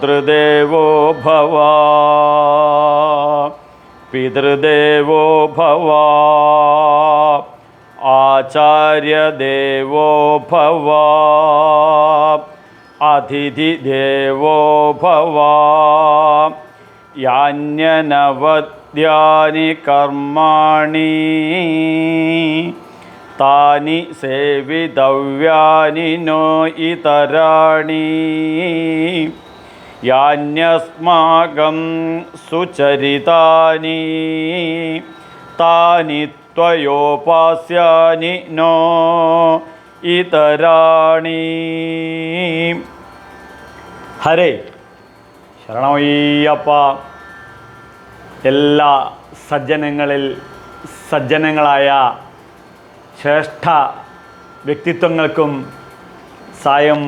मातृदेवो भव। पितृदेवो भव। आचार्यदेवो भव। अतिथिदेवो भव। यान्यनवद्यानि कर्माणि। तानि सेवितव्यानि नो इतराणि। യാന്യസ്മാകം സുചരിതാനി താനി ത്വയോപാസ്യാനി നോ ഇതരാണി ഹരേ ശരണമയ്യപ്പ എല്ലാ സജ്ജനങ്ങളിൽ സജ്ജനങ്ങളായ ശ്രേഷ്ഠ വ്യക്തിത്വങ്ങൾക്കും സായം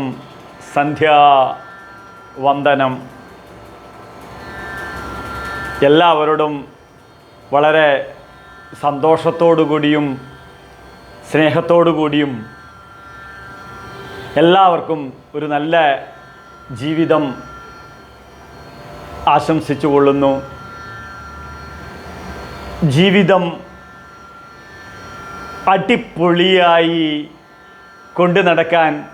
സന്ധ്യാ വന്ദനം. എല്ലാവരോടും വളരെ സന്തോഷത്തോടു കൂടിയും സ്നേഹത്തോടു കൂടിയും എല്ലാവർക്കും ഒരു നല്ല ജീവിതം ആശംസിച്ചു കൊള്ളുന്നു ജീവിതം അടിപൊളിയായി കൊണ്ടു നടക്കാൻ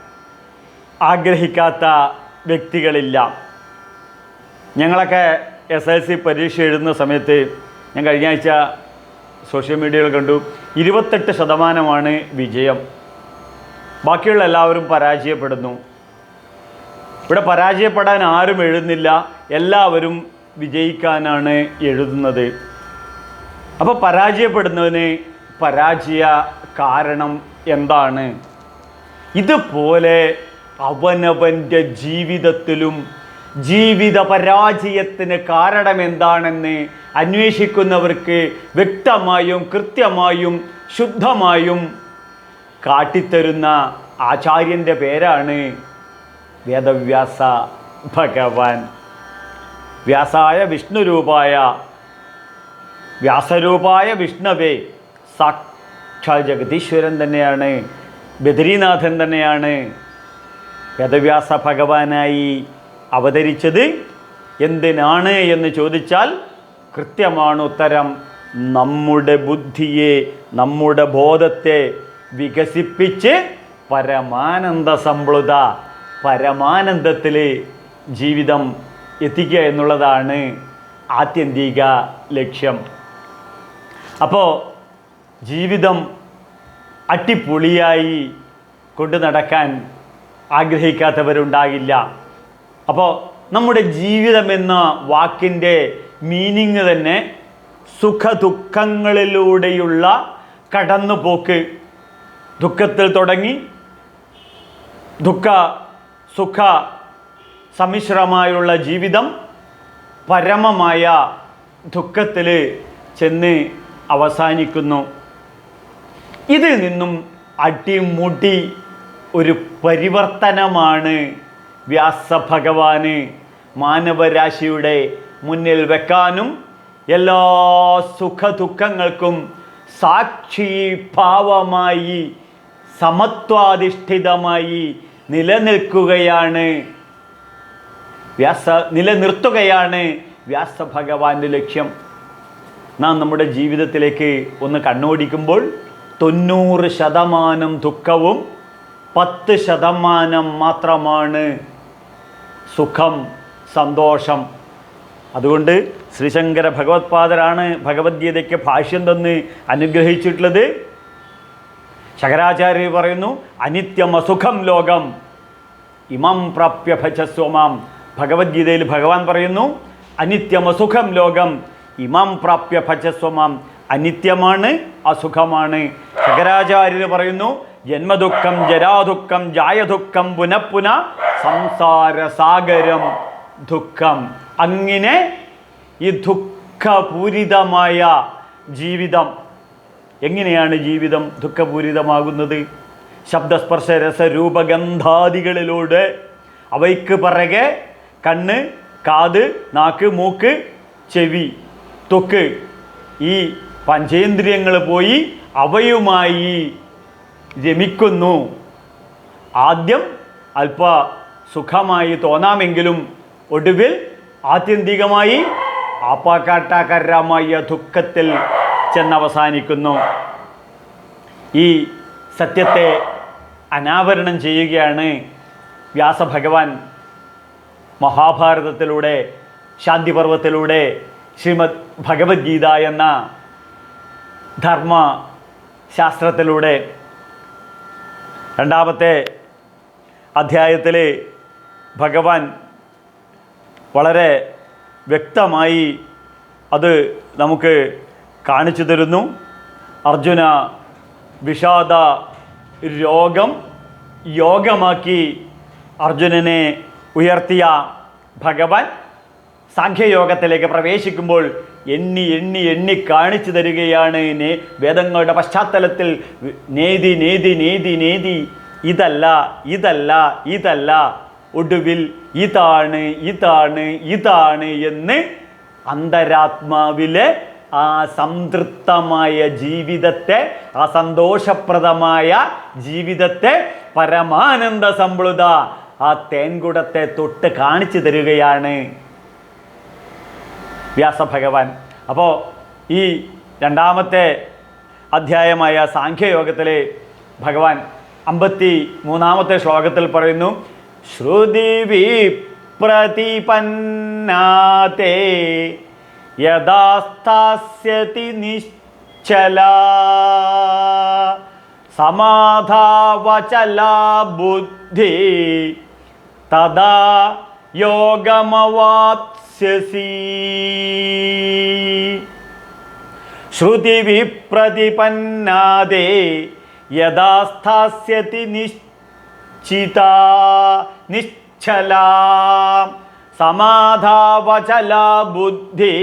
ആഗ്രഹിക്കാത്ത വ്യക്തികളില്ല. ഞങ്ങളൊക്കെ എസ് എൽ സി പരീക്ഷ എഴുതുന്ന സമയത്ത് ഞാൻ കഴിഞ്ഞ ആഴ്ച സോഷ്യൽ മീഡിയയിൽ കണ്ടു. ഇരുപത്തെട്ട് ശതമാനമാണ് വിജയം. ബാക്കിയുള്ള എല്ലാവരും പരാജയപ്പെടുന്നു. ഇവിടെ പരാജയപ്പെടാൻ ആരും എഴുതുന്നില്ല. എല്ലാവരും വിജയിക്കാനാണ് എഴുതുന്നത്. അപ്പോൾ പരാജയപ്പെടുന്നതിന് പരാജയ കാരണം എന്താണ്? ഇതുപോലെ അവനവന്റെ ജീവിതത്തിലും ജീവിത പരാജയത്തിന് കാരണം എന്താണെന്ന് അന്വേഷിക്കുന്നവർക്ക് വ്യക്തമായും കൃത്യമായും ശുദ്ധമായും കാട്ടിത്തരുന്ന ആചാര്യന്റെ പേരാണ് വേദവ്യാസ ഭഗവാൻ. വ്യാസായ വിഷ്ണുരൂപായ വ്യാസരൂപായ വിഷ്ണവേ സാക്ഷാ ജഗതീശ്വരൻ തന്നെയാണ് ബദരീനാഥൻ തന്നെയാണ്. വേദവ്യാസ ഭഗവാനായി അവതരിച്ചത് എന്തിനാണ് എന്ന് ചോദിച്ചാൽ കൃത്യമാണ് ഉത്തരം നമ്മുടെ ബുദ്ധിയെ നമ്മുടെ ബോധത്തെ വികസിപ്പിച്ച് പരമാനന്ദ സംപ്ലുത പരമാനന്ദത്തിൽ ജീവിതം എത്തിക്കുക എന്നുള്ളതാണ് ആത്യന്തിക ലക്ഷ്യം. അപ്പോൾ ജീവിതം അട്ടിപ്പൊളിയായി കൊണ്ടു നടക്കാൻ ആഗ്രഹിക്കാത്തവരുണ്ടാകില്ല. അപ്പോൾ നമ്മുടെ ജീവിതം എന്ന വാക്കിന്റെ മീനിങ് തന്നെ സുഖദുഃഖങ്ങളിലൂടെയുള്ള കടന്നുപോക്ക്. ദുഃഖത്തിൽ തുടങ്ങി ദുഃഖ സുഖ സമ്മിശ്രമായുള്ള ജീവിതം പരമമായ ദുഃഖത്തിൽ ചെന്ന് അവസാനിക്കുന്നു. ഇതിൽ നിന്നും അടിമുടി ഒരു പരിവർത്തനമാണ് വ്യാസഭഗവാന് മാനവരാശിയുടെ മുന്നിൽ വെക്കാനും എല്ലാ സുഖദുഃഖങ്ങൾക്കും സാക്ഷീഭാവമായി സമത്വാധിഷ്ഠിതമായി നിലനിൽക്കുകയാണ്. വ്യാസ നിലനിർത്തുകയാണ് വ്യാസഭഗവാന്റെ ലക്ഷ്യം. നാം നമ്മുടെ ജീവിതത്തിലേക്ക് ഒന്ന് കണ്ണോടിക്കുമ്പോൾ തൊണ്ണൂറ് ശതമാനം ദുഃഖവും പത്ത് ശതമാനം മാത്രമാണ് സുഖം സന്തോഷം. അതുകൊണ്ട് ശ്രീശങ്കര ഭഗവത്പാദരാണ് ഭഗവത്ഗീതയ്ക്ക് ഭാഷ്യം തന്ന് അനുഗ്രഹിച്ചിട്ടുള്ളത്. ശങ്കരാചാര്യ പറയുന്നു അനിത്യം അസുഖം ലോകം ഇമം പ്രാപ്യ ഭജസ്വമാം ഭഗവത്ഗീതയിൽ ഭഗവാൻ പറയുന്നു അനിത്യം അസുഖം ലോകം ഇമം പ്രാപ്യ ഭജസ്വമാം അനിത്യമാണ് അസുഖമാണ്. ശങ്കരാചാര്യർ പറയുന്നു ജന്മദുഃഖം ജരാദുഃഖം ജായദുഃഖം പുനഃപുന സംസാരസാഗരം ദുഃഖം. അങ്ങനെ ഈ ദുഃഖപൂരിതമായ ജീവിതം എങ്ങനെയാണ് ജീവിതം ദുഃഖപൂരിതമാകുന്നത്? ശബ്ദസ്പർശ രസരൂപഗന്ധാദികളിലൂടെ അവയ്ക്ക് പിറകെ കണ്ണ് കാത് നാക്ക് മൂക്ക് ചെവി തൊക്ക് ഈ പഞ്ചേന്ദ്രിയങ്ങൾ പോയി അവയുമായി രമിക്കുന്നു ആദ്യം അല്പ സുഖമായി തോന്നാമെങ്കിലും ഒടുവിൽ ആത്യന്തികമായി ആപ്പാക്കാട്ടാക്കരമായ ദുഃഖത്തിൽ ചെന്നവസാനിക്കുന്നു. ഈ സത്യത്തെ അനാവരണം ചെയ്യുകയാണ് വ്യാസഭഗവാൻ മഹാഭാരതത്തിലൂടെ ശാന്തിപർവത്തിലൂടെ ശ്രീമദ് ഭഗവത്ഗീത എന്ന ധർമ്മ ശാസ്ത്രത്തിലൂടെ രണ്ടാമത്തെ അധ്യായത്തിൽ ഭഗവാൻ വളരെ വ്യക്തമായി അത് നമുക്ക് കാണിച്ചു തരുന്നു. അർജുന വിഷാദ രോഗം യോഗമാക്കി അർജുനനെ ഉയർത്തിയ ഭഗവാൻ സാഖ്യയോഗത്തിലേക്ക് പ്രവേശിക്കുമ്പോൾ എണ്ണി എണ്ണി എണ്ണി കാണിച്ചു തരികയാണ് വേദങ്ങളുടെ പശ്ചാത്തലത്തിൽ നേതി നേതി നേതി നേതി. ഇതല്ല ഇതല്ല ഇതല്ല. ഒടുവിൽ ഇതാണ് ഇതാണ് ഇതാണ് എന്ന് അന്തരാത്മാവിലെ ആ സംതൃപ്തമായ ജീവിതത്തെ ആ സന്തോഷപ്രദമായ ജീവിതത്തെ പരമാനന്ദ സമ്പ്ലുത ആ തേൻകുടത്തെ തൊട്ട് കാണിച്ചു തരികയാണ്. വ്യാസഭഗവാൻ. അപ്പോൾ ഈ രണ്ടാമത്തെ അധ്യായമായ സാഖ്യയോഗത്തിലെ ഭഗവാൻ അമ്പത്തി മൂന്നാമത്തെ ശ്ലോകത്തിൽ പറയുന്നു ശ്രുതി വിപ്രതിപന്നാതേ യഥാസ്ഥാസ്യതി നിശ്ചല സമാധാവചല ബുദ്ധി തഥാ യോഗമവാപ്സ്യസി ശ്രുതി വിപ്രതിപന്നാദേ യഥാസ്ഥാസ്യതി നിശ്ചിത നിശ്ചല. സമാധാവചല ബുദ്ധി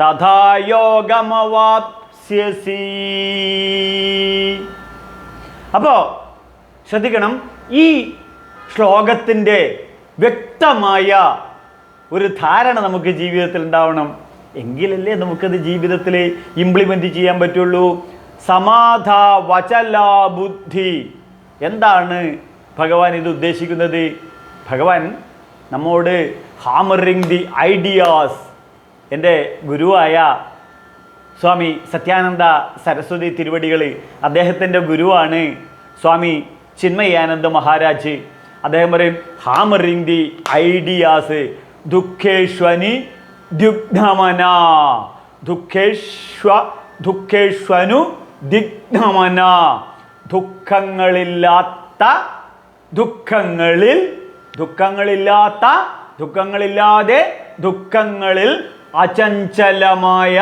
തഥാ യോഗമവാപ്സ്യസി. അപ്പോൾ ശ്രദ്ധിക്കണം ഈ ശ്ലോകത്തിന്റെ വ്യക്തമായ ഒരു ധാരണ നമുക്ക് ജീവിതത്തിൽ ഉണ്ടാവണം. എങ്കിലല്ലേ നമുക്കത് ജീവിതത്തിൽ ഇംപ്ലിമെന്റ് ചെയ്യാൻ പറ്റുള്ളൂ. സമാധാ വചല ബുദ്ധി. എന്താണ് ഭഗവാൻ ഇത് ഉദ്ദേശിക്കുന്നത്? ഭഗവാൻ നമ്മോട് ഹാമറിങ് ദി ഐഡിയാസ് എന്റെ ഗുരുവായ സ്വാമി സത്യാനന്ദ സരസ്വതി തിരുവടികൾ അദ്ദേഹത്തിന്റെ ഗുരുവാണ് സ്വാമി ചിന്മയാനന്ദ മഹാരാജ്. അദ്ദേഹം പറയും ഹാമറിങ് ദി ഐഡിയാസ് ദുഃഖേഷ്വനി ദിഗ്ധമന ദുഃഖേശ്വ ദുഃഖേഷ്വനു ദിഗ്ധമന ദുഃഖങ്ങളില്ലാത്ത ദുഃഖങ്ങളിൽ ദുഃഖങ്ങളില്ലാത്ത ദുഃഖങ്ങളില്ലാതെ ദുഃഖങ്ങളിൽ അചഞ്ചലമായ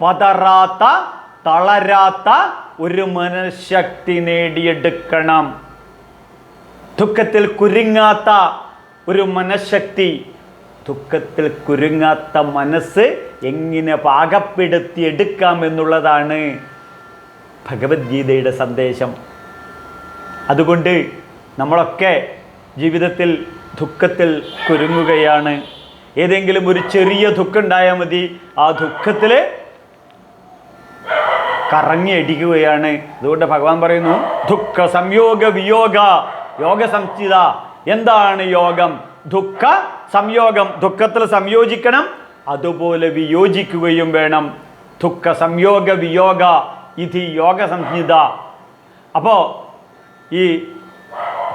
പതറാത്ത തളരാത്ത ഒരു മനഃശക്തി നേടിയെടുക്കണം. ദുഃഖത്തിൽ കുരുങ്ങാത്ത ഒരു മനഃശക്തി ദുഃഖത്തിൽ കുരുങ്ങാത്ത മനസ്സ് എങ്ങനെ പാകപ്പെടുത്തി എടുക്കാം എന്നുള്ളതാണ് ഭഗവത്ഗീതയുടെ സന്ദേശം. അതുകൊണ്ട് നമ്മളൊക്കെ ജീവിതത്തിൽ ദുഃഖത്തിൽ കുരുങ്ങുകയാണ്. ഏതെങ്കിലും ഒരു ചെറിയ ദുഃഖം ഉണ്ടായാൽ മതി. ആ ദുഃഖത്തിൽ കറങ്ങി അടിക്കുകയാണ്. അതുകൊണ്ട് ഭഗവാൻ പറയുന്നു ദുഃഖ സംയോഗ വിയോഗ യോഗ സംസ്ഥിത എന്താണ് യോഗം? ദുഃഖ സംയോഗം ദുഃഖത്തിൽ സംയോജിക്കണം അതുപോലെ വിയോജിക്കുകയും വേണം. ദുഃഖ സംയോഗ വിയോഗ ഇതി യോഗ സംഹിത. അപ്പോൾ ഈ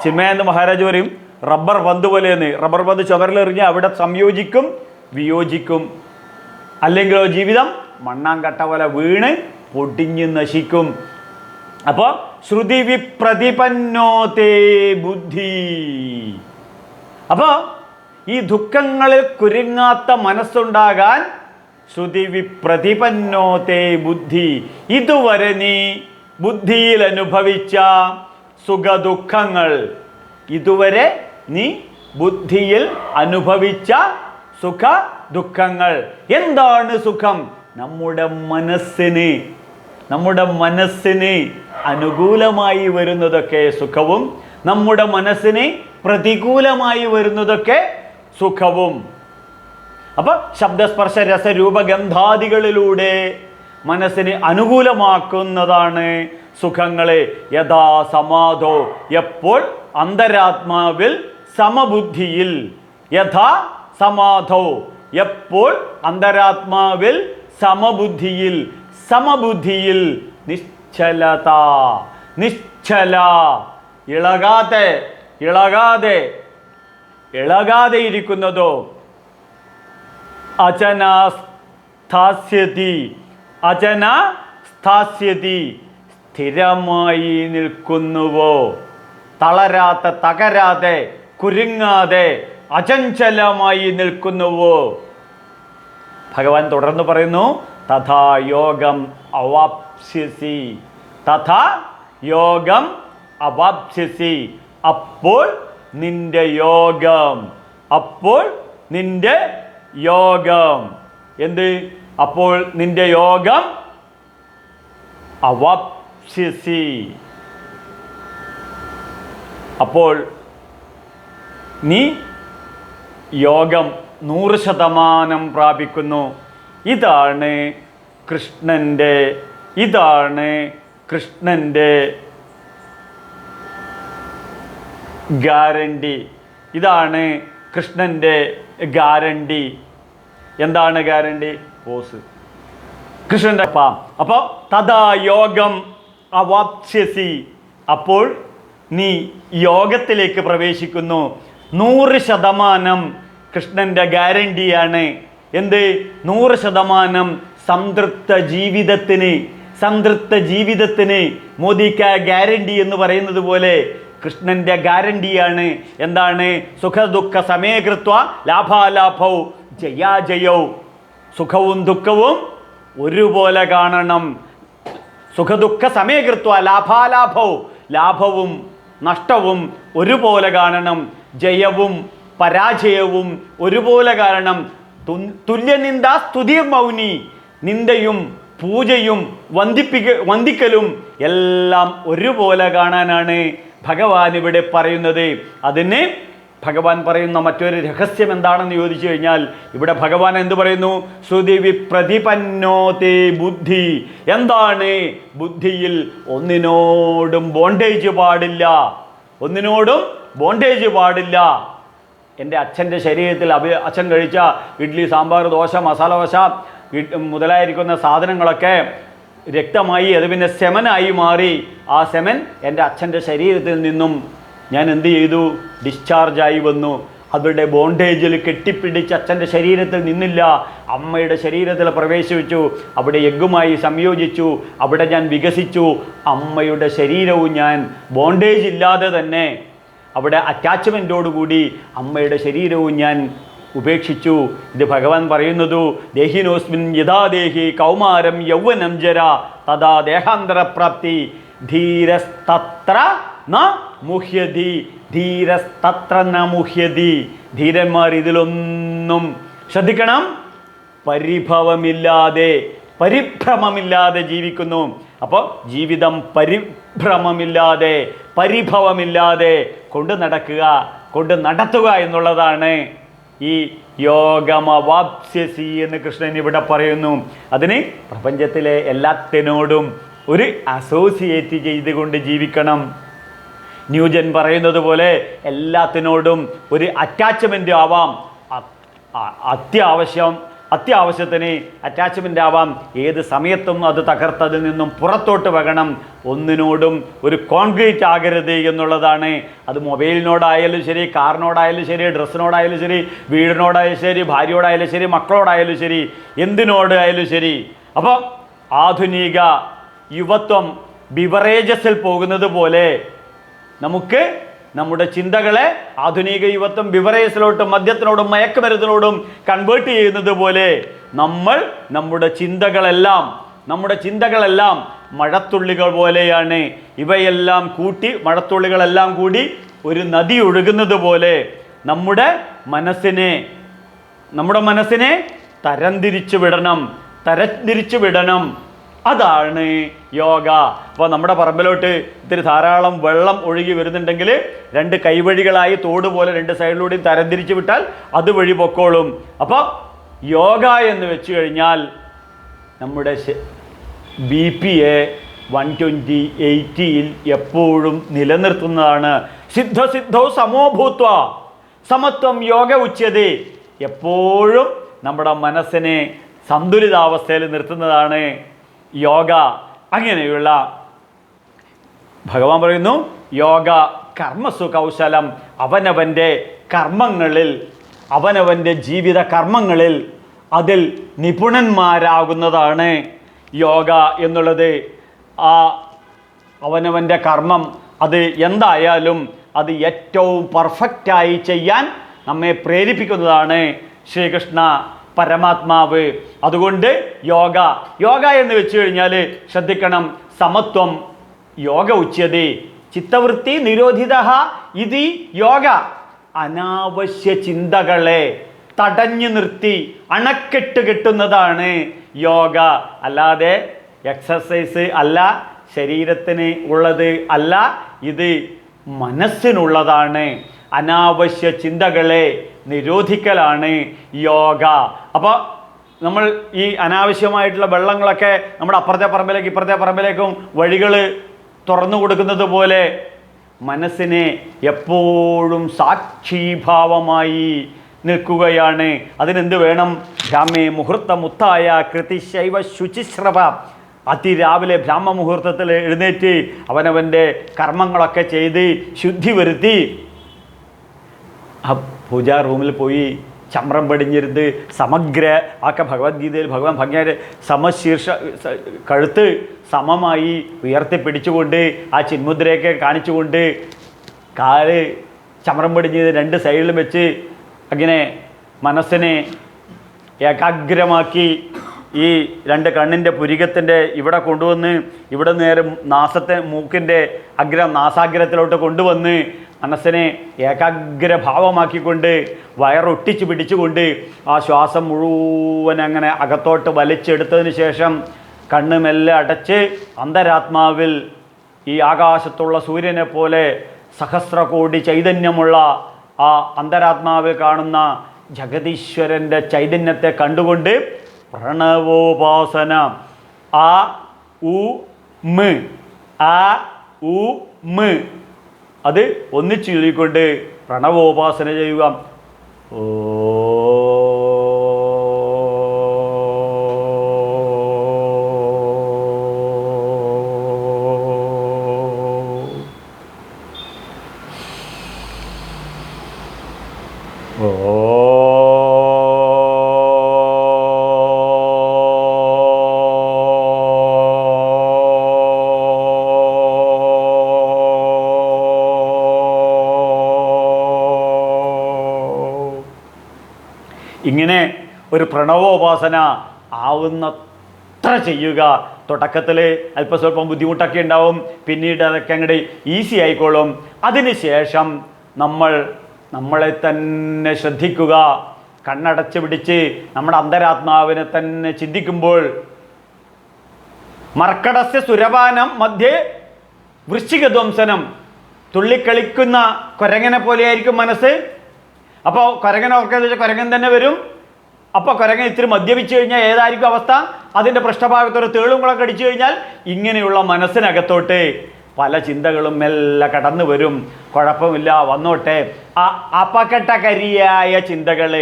ചിന്മയാനന്ദ മഹാരാജ് പറയും റബ്ബർ പന്ത് പോലെയെന്ന്. റബ്ബർ പന്ത് ചുവരിലെറിഞ്ഞ് അവിടെ സംയോജിക്കും വിയോജിക്കും. അല്ലെങ്കിലോ ജീവിതം മണ്ണാങ്കട്ട പോലെ വീണ് പൊടിഞ്ഞു നശിക്കും. അപ്പോൾ ശ്രുതി വിപ്രതിപന്നോതേ ബുദ്ധി. അപ്പോൾ ഈ ദുഃഖങ്ങളിൽ കുരുങ്ങാത്ത മനസ്സുണ്ടാകാൻ ശ്രുതി വിപ്രതിപന്നോതേ ബുദ്ധി. ഇതുവരെ നീ ബുദ്ധിയിൽ അനുഭവിച്ച സുഖദുഃഖങ്ങൾ ഇതുവരെ നീ ബുദ്ധിയിൽ അനുഭവിച്ച സുഖ ദുഃഖങ്ങൾ എന്താണ് സുഖം? നമ്മുടെ മനസ്സിന്. നമ്മുടെ മനസ്സിന് അനുകൂലമായി വരുന്നതൊക്കെ സുഖവും നമ്മുടെ മനസ്സിന് പ്രതികൂലമായി വരുന്നതൊക്കെ സുഖവും. അപ്പൊ ശബ്ദസ്പർശ രസരൂപഗന്ധാദികളിലൂടെ മനസ്സിന് അനുകൂലമാക്കുന്നതാണ് സുഖങ്ങളെ. യഥാ സമാധോ. എപ്പോൾ? അന്തരാത്മാവിൽ സമബുദ്ധിയിൽ. യഥാ സമാധോ. എപ്പോൾ? അന്തരാത്മാവിൽ സമബുദ്ധിയിൽ. സമബുദ്ധിയിൽ. നിശ്ചലത. നിശ്ചല. ഇളകാതെ. ഇളകാതെ ഇളകാതെ ഇരിക്കുന്നതോ? അചന സ്ഥാസ്യതി അചന സ്ഥാസ്യതി സ്ഥിരമായി നിൽക്കുന്നുവോ? തളരാത്ത തകരാതെ കുരുങ്ങാതെ അചഞ്ചലമായി നിൽക്കുന്നുവോ? ഭഗവാൻ തുടർന്ന് പറയുന്നു തഥാ യോഗം അവാപ്സ്യസി തഥാ യോഗം അവാപ്സ്യസി അപ്പോൾ നിന്റെ യോഗം. അപ്പോൾ നിന്റെ യോഗം. എന്ത്? അപ്പോൾ നിന്റെ യോഗം അവപ്സിസി. അപ്പോൾ നീ യോഗം നൂറ് ശതമാനം പ്രാപിക്കുന്നു. ഇതാണ് കൃഷ്ണന്റെ ഇതാണ് കൃഷ്ണന്റെ ഗ്യാരണ്ടി. ഇതാണ് കൃഷ്ണന്റെ ഗ്യാരണ്ടി. എന്താണ് ഗ്യാരണ്ടി? പോസ്. കൃഷ്ണന്റെ പാം. അപ്പോൾ തഥാ യോഗം അവാപ്സ്യസി. അപ്പോൾ നീ യോഗത്തിലേക്ക് പ്രവേശിക്കുന്നു. നൂറ് ശതമാനം കൃഷ്ണന്റെ ഗ്യാരണ്ടിയാണ്. എന്ത്? നൂറ് ശതമാനം സംതൃപ്ത ജീവിതത്തിന്. സംതൃപ്ത ജീവിതത്തിന് മോദിക്ക ഗ്യാരണ്ടി എന്ന് പറയുന്നത് പോലെ കൃഷ്ണന്റെ ഗ്യാരണ്ടിയാണ്. എന്താണ്? സുഖദുഃഖ സമയകൃത്വ ലാഭാലാഭൗ ജയാജയൗ സുഖവും ദുഃഖവും ഒരുപോലെ കാണണം. സുഖദുഃഖ സമയകൃത്വ ലാഭാലാഭൗ. ലാഭവും നഷ്ടവും ഒരുപോലെ കാണണം. ജയവും പരാജയവും ഒരുപോലെ കാണണം. തു- തുല്യനിന്ദ സ്തുതി മൗനി. നിന്ദയും പൂജയും വന്ദിപ്പിക്ക വന്ദിക്കലും എല്ലാം ഒരുപോലെ കാണാനാണ്. ഭഗവാൻ ഇവിടെ പറയുന്നത്. അതിന് ഭഗവാൻ പറയുന്ന മറ്റൊരു രഹസ്യം എന്താണെന്ന് ചോദിച്ചു കഴിഞ്ഞാൽ ഇവിടെ ഭഗവാൻ എന്ത് പറയുന്നു? ശ്രുതി വിപ്രതിപന്നോതേ ബുദ്ധി. എന്താണ്? ബുദ്ധിയിൽ ഒന്നിനോടും ബോണ്ടേജ് പാടില്ല. ഒന്നിനോടും ബോണ്ടേജ് പാടില്ല. എന്റെ അച്ഛന്റെ ശരീരത്തിൽ അഭി അച്ഛൻ കഴിച്ച ഇഡ്ഡലി സാമ്പാർ ദോശ മസാല ദോശ മുതലായിരിക്കുന്ന സാധനങ്ങളൊക്കെ രക്തമായി അത് പിന്നെ സെമനായി മാറി. ആ സെമൻ എന്റെ അച്ഛന്റെ ശരീരത്തിൽ നിന്നും ഞാൻ എന്ത് ചെയ്തു? ഡിസ്ചാർജായി വന്നു. അവരുടെ ബോണ്ടേജിൽ കെട്ടിപ്പിടിച്ച് അച്ഛന്റെ ശരീരത്തിൽ നിന്നില്ല. അമ്മയുടെ ശരീരത്തിൽ പ്രവേശിച്ചു അവിടെ എഗ്ഗുമായി സംയോജിച്ചു. അവിടെ ഞാൻ വികസിച്ചു. അമ്മയുടെ ശരീരവും ഞാൻ ബോണ്ടേജ് ഇല്ലാതെ തന്നെ. അവിടെ അറ്റാച്ച്മെന്റോടുകൂടി അമ്മയുടെ ശരീരവും ഞാൻ ഉപേക്ഷിച്ചു. ഇത് ഭഗവാൻ പറയുന്നതു ദേഹിനോസ്മിൻ യഥാദേഹി കൗമാരം യൗവനം ജര തഥാ ദേഹാന്തരപ്രാപ്തി ധീരസ്തത്ര ന മുഹ്യതി ധീരസ്തത്ര ന മുഹ്യതി. ധീരന്മാർ ഇതിലൊന്നും ശ്രദ്ധിക്കണം. പരിഭവമില്ലാതെ പരിഭ്രമമില്ലാതെ ജീവിക്കുന്നു. അപ്പോൾ ജീവിതം പരിഭ്രമമില്ലാതെ പരിഭവമില്ലാതെ കൊണ്ടു നടക്കുക കൊണ്ട് നടത്തുക എന്നുള്ളതാണ് ഈ യോഗമവാപ്സ്യസി എന്ന് കൃഷ്ണൻ ഇവിടെ പറയുന്നു. അതിന് പ്രപഞ്ചത്തിലെ എല്ലാത്തിനോടും ഒരു അസോസിയേറ്റ് ചെയ്തുകൊണ്ട് ജീവിക്കണം. ന്യൂജൻ പറയുന്നത് പോലെ എല്ലാത്തിനോടും ഒരു അറ്റാച്ച്മെന്റ് ആവാം. അത്യാവശ്യം അത്യാവശ്യത്തിന് അറ്റാച്ച്മെന്റ് ആവാം. ഏത് സമയത്തും അത് തകർത്തതിൽ നിന്നും പുറത്തോട്ട് വകണം ഒന്നിനോടും ഒരു കോൺക്രീറ്റ് ആകരുത് എന്നുള്ളതാണ്. അത് മൊബൈലിനോടായാലും ശരി കാറിനോടായാലും ശരി ഡ്രസ്സിനോടായാലും ശരി വീടിനോടായാലും ശരി ഭാര്യയോടായാലും ശരി മക്കളോടായാലും ശരി എന്തിനോടായാലും ശരി. അപ്പോൾ ആധുനിക യുവത്വം ബിവറേജസിൽ പോകുന്നത് പോലെ നമുക്ക് നമ്മുടെ ചിന്തകളെ ആധുനിക യുവത്വം ബിവറേസിലോട്ടും മദ്യത്തിനോടും മയക്കുമരുന്നിനോടും കൺവേർട്ട് ചെയ്യുന്നത് പോലെ നമ്മൾ നമ്മുടെ ചിന്തകളെല്ലാം നമ്മുടെ ചിന്തകളെല്ലാം മഴത്തുള്ളികൾ പോലെയാണ്. ഇവയെല്ലാം കൂട്ടി മഴത്തുള്ളികളെല്ലാം കൂടി ഒരു നദി ഒഴുകുന്നത് പോലെ നമ്മുടെ മനസ്സിനെ നമ്മുടെ മനസ്സിനെ തരംതിരിച്ചു വിടണം തരംതിരിച്ചു വിടണം. അതാണ് യോഗ. അപ്പോൾ നമ്മുടെ പറമ്പിലോട്ട് ഇത്തിരി ധാരാളം വെള്ളം ഒഴുകി വരുന്നുണ്ടെങ്കിൽ രണ്ട് കൈവഴികളായി തോട് പോലെ രണ്ട് സൈഡിലൂടെയും തരംതിരിച്ചു വിട്ടാൽ അതുവഴി പൊക്കോളും. അപ്പോൾ യോഗ എന്ന് വെച്ച് കഴിഞ്ഞാൽ നമ്മുടെ B P A one twenty എയ്റ്റിയിൽ എപ്പോഴും നിലനിർത്തുന്നതാണ്. സിദ്ധസിദ്ധോ സമോഭൂത്വ സമത്വം യോഗ ഉച്ചതേ. എപ്പോഴും നമ്മുടെ മനസ്സിനെ സന്തുലിതാവസ്ഥയിൽ നിർത്തുന്നതാണ്. യോഗ അങ്ങനെയുള്ള ഭഗവാൻ പറയുന്നു യോഗ കർമ്മസു കൗശലം അവനവന്റെ കർമ്മങ്ങളിൽ അവനവന്റെ ജീവിത കർമ്മങ്ങളിൽ അതിൽ നിപുണന്മാരാകുന്നതാണ് യോഗ എന്നുള്ളത്. ആ അവനവന്റെ കർമ്മം അത് എന്തായാലും അത് ഏറ്റവും പെർഫെക്റ്റായി ചെയ്യാൻ നമ്മെ പ്രേരിപ്പിക്കുന്നതാണ് ശ്രീകൃഷ്ണ. പരമാത്മാവ്. അതുകൊണ്ട് യോഗ. യോഗ എന്ന് വെച്ച് കഴിഞ്ഞാൽ ശ്രദ്ധിക്കണം. സമത്വം യോഗ ഉച്ചത് ചിത്തവൃത്തി നിരോധിത ഇത് യോഗ. അനാവശ്യ ചിന്തകളെ തടഞ്ഞു നിർത്തി അണക്കെട്ട് കെട്ടുന്നതാണ് യോഗ. അല്ലാതെ എക്സസൈസ് അല്ല ശരീരത്തിന് ഉള്ളത് അല്ല ഇത് മനസ്സിനുള്ളതാണ്. അനാവശ്യ ചിന്തകളെ നിരോധിക്കലാണ് യോഗ. അപ്പോൾ നമ്മൾ ഈ അനാവശ്യമായിട്ടുള്ള വെള്ളങ്ങളൊക്കെ നമ്മുടെ അപ്പുറത്തെ പറമ്പിലേക്ക് ഇപ്പുറത്തെ പറമ്പിലേക്കും വഴികൾ തുറന്നു കൊടുക്കുന്നത് പോലെ മനസ്സിനെ എപ്പോഴും സാക്ഷീഭാവമായി നിൽക്കുകയാണ്. അതിനെന്ത് വേണം? രാമേ മുഹൂർത്ത മുത്തായ കൃതിശൈവ ശുചിശ്രവ അതിരാവിലെ ബ്രാഹ്മ മുഹൂർത്തത്തിൽ എഴുന്നേറ്റ് അവനവന്റെ കർമ്മങ്ങളൊക്കെ ചെയ്ത് ശുദ്ധി വരുത്തി. ആ പൂജാ റൂമിൽ പോയി ചമ്രം പടിഞ്ഞിരുന്ന് സമഗ്ര ആക്കെ ഭഗവത്ഗീതയിൽ ഭഗവാൻ ഭംഗിയായിട്ട് സമശീർഷ കഴുത്ത് സമമായി ഉയർത്തിപ്പിടിച്ചുകൊണ്ട് ആ ചിന്മുദ്രയൊക്കെ കാണിച്ചുകൊണ്ട് കാൽ ചമ്രം പടിഞ്ഞ് രണ്ട് സൈഡിലും വെച്ച് അങ്ങനെ മനസ്സിനെ ഏകാഗ്രമാക്കി ഈ രണ്ട് കണ്ണിന്റെ പുരികത്തിന്റെ ഇവിടെ കൊണ്ടുവന്ന് ഇവിടെ നേരം നാസത്തെ മൂക്കിന്റെ അഗ്ര നാസാഗ്രത്തിലോട്ട് കൊണ്ടുവന്ന് മനസ്സിനെ ഏകാഗ്രഭാവമാക്കിക്കൊണ്ട് വയറൊട്ടിച്ച് പിടിച്ചുകൊണ്ട് ആ ശ്വാസം മുഴുവൻ അങ്ങനെ അകത്തോട്ട് വലിച്ചെടുത്തതിന് ശേഷം കണ്ണ് മെല്ലെ അടച്ച് അന്തരാത്മാവിൽ ഈ ആകാശത്തുള്ള സൂര്യനെ പോലെ സഹസ്രകോടി ചൈതന്യമുള്ള ആ അന്തരാത്മാവിൽ കാണുന്ന ജഗതീശ്വരന്റെ ചൈതന്യത്തെ കണ്ടുകൊണ്ട് പ്രണവോപാസന. ആ ഉ മ്. ആ ഉ മ്. അത് ഒന്നിച്ചു ചൊല്ലിക്കൊണ്ട് പ്രണവോപാസന ചെയ്യുക. ഓ. ഇങ്ങനെ ഒരു പ്രണവോപാസന ആവുന്നത്ര ചെയ്യുക. തുടക്കത്തിൽ അല്പസ്വല്പം ബുദ്ധിമുട്ടൊക്കെ ഉണ്ടാവും. പിന്നീട് അതൊക്കെ അങ്ങോട്ട് ഈസി ആയിക്കോളും. അതിനുശേഷം നമ്മൾ നമ്മളെ തന്നെ ശ്രദ്ധിക്കുക. കണ്ണടച്ച് പിടിച്ച് നമ്മുടെ അന്തരാത്മാവിനെ തന്നെ ചിന്തിക്കുമ്പോൾ മർക്കടസ്യ സുരപാനം മധ്യേ വൃശ്ചികധ്വംസനം. തുള്ളിക്കളിക്കുന്ന കൊരങ്ങനെ പോലെയായിരിക്കും മനസ്സ്. അപ്പോൾ കുരങ്ങനെ ഓർക്കാന്ന് വെച്ചാൽ കുരങ്ങൻ തന്നെ വരും. അപ്പോൾ കുരങ്ങൻ ഇത്തിരി മദ്യപിച്ചു കഴിഞ്ഞാൽ ഏതായിരിക്കും അവസ്ഥ? അതിന്റെ പൃഷ്ഠഭാഗത്തൊരു തേളും കുളം അടിച്ചു കഴിഞ്ഞാൽ ഇങ്ങനെയുള്ള മനസ്സിനകത്തോട്ട് പല ചിന്തകളും മെല്ലെ കടന്നു വരും. കുഴപ്പമില്ല വന്നോട്ടെ. ആ അപകടകരിയായ ചിന്തകൾ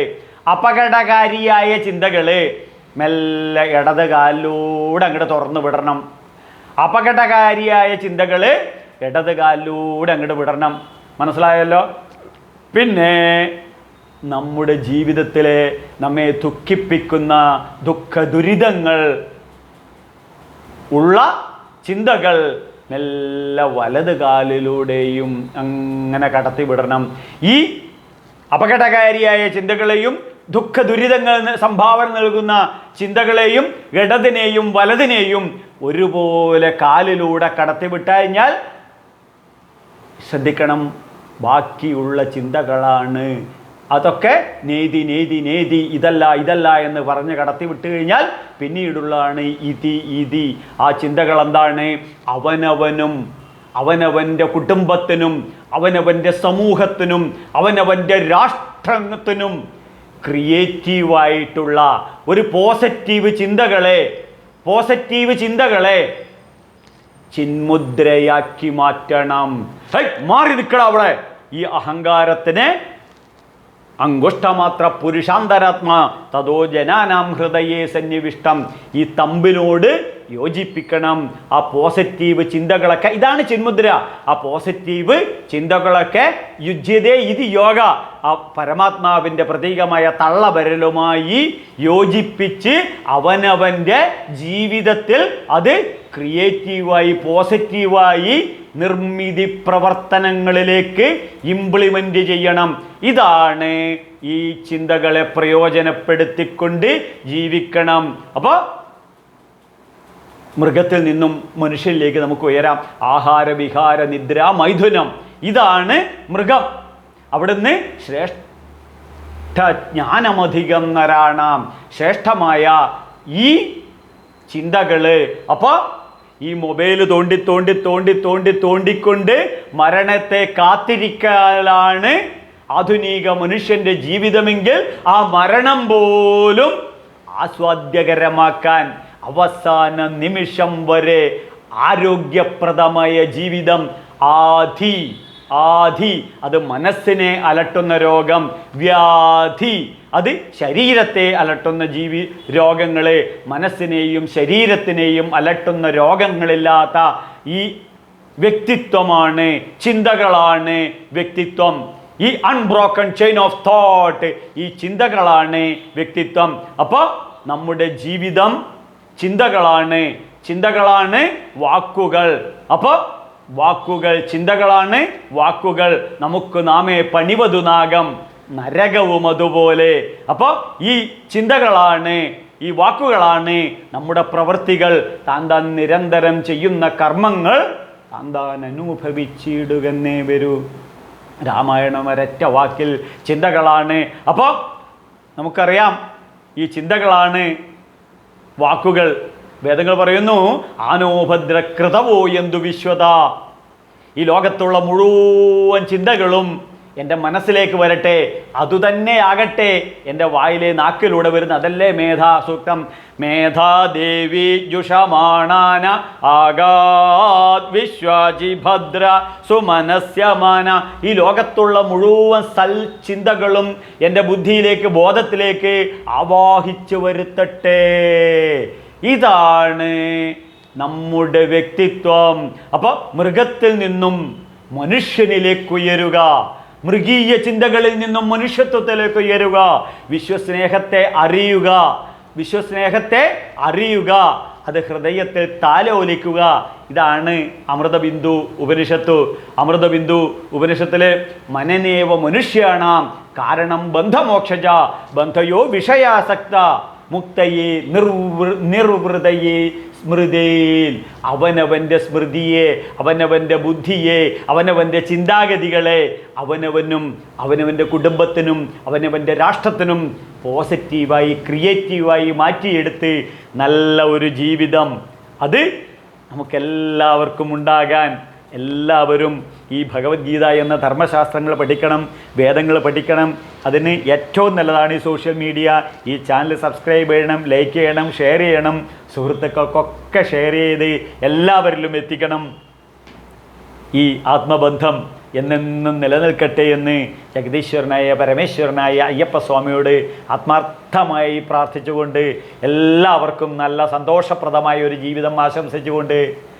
അപകടകാരിയായ ചിന്തകൾ മെല്ലെ ഇടത് കാലിലൂടെ അങ്ങോട്ട് തുറന്നു വിടണം. അപകടകാരിയായ ചിന്തകൾ ഇടത് കാലിലൂടെ അങ്ങോട്ട് വിടണം. മനസ്സിലായല്ലോ? പിന്നെ നമ്മുടെ ജീവിതത്തിലെ നമ്മെ ദുഃഖിപ്പിക്കുന്ന ദുഃഖ ദുരിതങ്ങൾ ഉള്ള ചിന്തകൾ മെല്ലെ വലത് കാലിലൂടെയും അങ്ങനെ കടത്തിവിടണം ഈ അപകടകാരിയായ ചിന്തകളെയും ദുഃഖ ദുരിതങ്ങൾ സംഭാവന നൽകുന്ന ചിന്തകളെയും ഇടതിനെയും വലതിനെയും ഒരുപോലെ കാലിലൂടെ കടത്തിവിട്ടഴിഞ്ഞാൽ ശ്രദ്ധിക്കണം. ബാക്കിയുള്ള ചിന്തകളാണ് അതൊക്കെ നേതി നേതി നേതി ഇതല്ല ഇതല്ല എന്ന് പറഞ്ഞ് കടത്തി വിട്ടു കഴിഞ്ഞാൽ പിന്നീടുള്ളതാണ് ഇതി ഇതി. ആ ചിന്തകൾ എന്താണ്? അവനവനും അവനവന്റെ കുടുംബത്തിനും അവനവന്റെ സമൂഹത്തിനും അവനവന്റെ രാഷ്ട്രത്തിനും ക്രിയേറ്റീവായിട്ടുള്ള ഒരു പോസിറ്റീവ് ചിന്തകളെ പോസിറ്റീവ് ചിന്തകളെ ചിന്മുദ്രയാക്കി മാറ്റണം. മാറി നിൽക്കണം അവിടെ. ഈ അഹങ്കാരത്തിനെ അങ്കുഷ്ടമാത്ര പുരുഷാന്തരാത്മാ തതോ ജനാനാം ഹൃദയേ സന്നിവിഷ്ടം. ഈ തമ്പിനോട് യോജിപ്പിക്കണം. ആ പോസിറ്റീവ് ചിന്തകളൊക്കെ ഇതാണ് ചിന്മുദ്ര. ആ പോസിറ്റീവ് ചിന്തകളൊക്കെ യുജ്യതേ ഇത് യോഗ. ആ പരമാത്മാവിന്റെ പ്രതീകമായ തള്ളവരലുമായി യോജിപ്പിച്ച് അവനവന്റെ ജീവിതത്തിൽ അത് ക്രിയേറ്റീവായി പോസിറ്റീവായി നിർമ്മിതി പ്രവർത്തനങ്ങളിലേക്ക് ഇംപ്ലിമെന്റ് ചെയ്യണം. ഇതാണ് ഈ ചിന്തകളെ പ്രയോജനപ്പെടുത്തിക്കൊണ്ട് ജീവിക്കണം. അപ്പോൾ മൃഗത്തിൽ നിന്നും മനുഷ്യനിലേക്ക് നമുക്ക് ഉയരാം. ആഹാര വിഹാര നിദ്ര മൈഥുനം. ഇതാണ് മൃഗം. അവിടുന്ന് ശ്രേഷ്ഠ ജ്ഞാനമധികം നരാണാം. ശ്രേഷ്ഠമായ ഈ ചിന്തകൾ. അപ്പോൾ ഈ മൊബൈൽ തോണ്ടി തോണ്ടി തോണ്ടി തോണ്ടി തോണ്ടിക്കൊണ്ട് മരണത്തെ കാത്തിരിക്കലാണ് ആധുനിക മനുഷ്യന്റെ ജീവിതമെങ്കിൽ ആ മരണം പോലും ആസ്വാദ്യകരമാക്കാൻ അവസാന നിമിഷം വരെ ആരോഗ്യപ്രദമായ ജീവിതം ആധി ആധി. അത് മനസ്സിനെ അലട്ടുന്ന രോഗം. വ്യാധി. അത് ശരീരത്തെ അലട്ടുന്ന ജീവി രോഗങ്ങളെ മനസ്സിനെയും ശരീരത്തിനെയും അലട്ടുന്ന രോഗങ്ങളില്ലാത്ത ഈ വ്യക്തിത്വമാണ് ചിന്തകളാണ് വ്യക്തിത്വം. ഈ അൺബ്രോക്കൺ ചെയിൻ ഓഫ് തോട്ട് ഈ ചിന്തകളാണ് വ്യക്തിത്വം. അപ്പോൾ നമ്മുടെ ജീവിതം ചിന്തകളാണ്. ചിന്തകളാണ് വാക്കുകൾ. അപ്പോൾ വാക്കുകൾ ചിന്തകളാണ്. വാക്കുകൾ നമുക്ക് നാമേ പണിവതുനാകം നരകവും അതുപോലെ. അപ്പോൾ ഈ ചിന്തകളാണ് ഈ വാക്കുകളാണ് നമ്മുടെ പ്രവൃത്തികൾ താൻ താൻ നിരന്തരം ചെയ്യുന്ന കർമ്മങ്ങൾ താൻ താൻ അനുഭവിച്ചിടുകന്നേ വരൂ. രാമായണം ഒരൊറ്റ വാക്കിൽ ചിന്തകളാണ്. അപ്പോൾ നമുക്കറിയാം ഈ ചിന്തകളാണ് വാക്കുകൾ. വേദങ്ങൾ പറയുന്നു ആനോഭദ്ര കൃതവോ എന്തു വിശ്വത? ഈ ലോകത്തുള്ള മുഴുവൻ ചിന്തകളും എന്റെ മനസ്സിലേക്ക് വരട്ടെ അതുതന്നെ ആകട്ടെ. എന്റെ വായിലെ നാക്കിലൂടെ വരുന്ന അതല്ലേ മേധാ സൂക്തം മേധാദേവി ജുഷമാണാന ആഗാത് വിശ്വാജി ഭദ്ര സുമനസ്യമാന. ഈ ലോകത്തുള്ള മുഴുവൻ സൽ ചിന്തകളും എന്റെ ബുദ്ധിയിലേക്ക് ബോധത്തിലേക്ക് ആവാഹിച്ചു വരുത്തട്ടെ. ഇതാണ് നമ്മുടെ വ്യക്തിത്വം. അപ്പോൾ മൃഗത്തിൽ നിന്നും മനുഷ്യനിലേക്ക് ഉയരുക. മൃഗീയ ചിന്തകളിൽ നിന്നും മനുഷ്യത്വത്തിലേക്ക് ഉയരുക. വിശ്വസ്നേഹത്തെ അറിയുക. വിശ്വസ്നേഹത്തെ അറിയുക. അത് ഹൃദയത്തിൽ താലോലിക്കുക. ഇതാണ് അമൃതബിന്ദു ഉപനിഷത്തു. അമൃതബിന്ദു ഉപനിഷത്തിലെ മനനേവ മനുഷ്യാണാം. കാരണം ബന്ധമോക്ഷജ ബന്ധയോ വിഷയാസക്ത. മുക്തയെ നിർവൃ നിർവൃതയെ സ്മൃതിയിൽ അവനവന്റെ സ്മൃതിയെ അവനവന്റെ ബുദ്ധിയെ അവനവന്റെ ചിന്താഗതികളെ അവനവനും അവനവന്റെ കുടുംബത്തിനും അവനവന്റെ രാഷ്ട്രത്തിനും പോസിറ്റീവായി ക്രിയേറ്റീവായി മാറ്റിയെടുത്ത് നല്ല ഒരു ജീവിതം. അത് നമുക്കെല്ലാവർക്കും ഉണ്ടാകാൻ എല്ലാവരും ഈ ഭഗവത്ഗീത എന്ന ധർമ്മശാസ്ത്രങ്ങൾ പഠിക്കണം വേദങ്ങൾ പഠിക്കണം. അതിന് ഏറ്റവും നല്ലതാണ് ഈ സോഷ്യൽ മീഡിയ ഈ ചാനൽ സബ്സ്ക്രൈബ് ചെയ്യണം ലൈക്ക് ചെയ്യണം ഷെയർ ചെയ്യണം. സുഹൃത്തുക്കൾക്കൊക്കെ ഷെയർ ചെയ്ത് എല്ലാവരിലും എത്തിക്കണം. ഈ ആത്മബന്ധം എന്നെന്നും നിലനിൽക്കട്ടെ എന്ന് ജഗദീശ്വരനായ പരമേശ്വരനായ അയ്യപ്പ സ്വാമിയോട് ആത്മാർത്ഥമായി പ്രാർത്ഥിച്ചുകൊണ്ട് എല്ലാവർക്കും നല്ല സന്തോഷപ്രദമായ ഒരു ജീവിതം ആശംസിച്ചുകൊണ്ട്